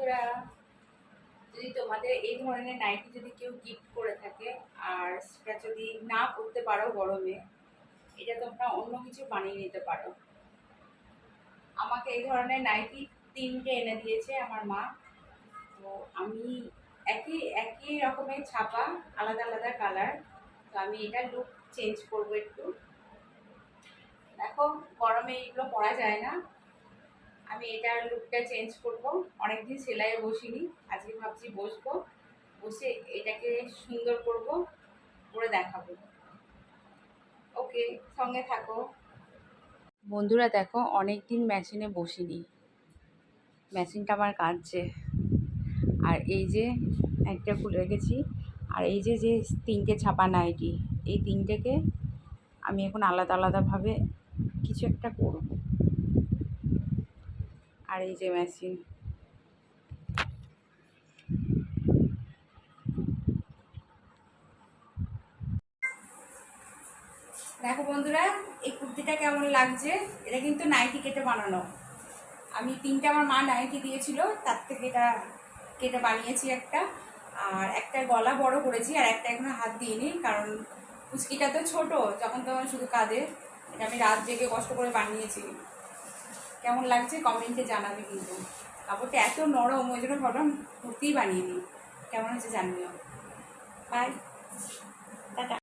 বন্ধুরা, যদি তোমাদের এই ধরনের নাইটি যদি কেউ গিফট করে থাকে আর সেটা যদি না করতে পারো গরমে, এটা তোমরা অন্য কিছু বানিয়ে নিতে পারো। আমাকে এই ধরনের নাইটি তিনটে এনে দিয়েছে আমার মা। তো আমি একই একই রকমের ছাপা, আলাদা আলাদা কালার তো আমি এটা লুক চেঞ্জ করব একটু। দেখো, গরমে এগুলো পরা যায় না। আমি এটার লুকটা চেঞ্জ করব। অনেকদিন সেলাইয়ে বসিনি, আজকে ভাবছি বসবো। বসে এটাকে সুন্দর করব, করে দেখাবো। ওকে সঙ্গে থাকো। বন্ধুরা দেখো অনেক দিন মেশিনে বসিনি। মেশিনটা আমার কাঁদছে। আর এই যে একটা খুলে রেখেছি, আর এই যে যে তিনটে ছাপা নাইটি এই তিনটেকে আমি এখন আলাদা, আলাদাভাবে কিছু একটা করব। আর এই যে মেশিন। দেখো বন্ধুরা, এই কুর্তিটা কেমন লাগছে? এটা কিন্তু নাইটি কেটে বানানো। আমি তিনটা আমার মা নাইটি দিয়েছিল, তার থেকে এটা কেটে বানিয়েছি একটা। আর একটা গলা বড় করেছি, আর একটা এখনও হাত দিইনি, কারণ কুচকিটা তো ছোট, যখন তখন শুধু কাঁধে। এটা আমি রাত জেগে কষ্ট করে বানিয়েছি। কেমন লাগছে কমেন্টে জানাবে কিন্তু। কাপড়টা এত নরম, ওই জন্য ভাবলাম কুর্তিই বানিয়ে নিই কেমন হচ্ছে জানিও বাই টাটা।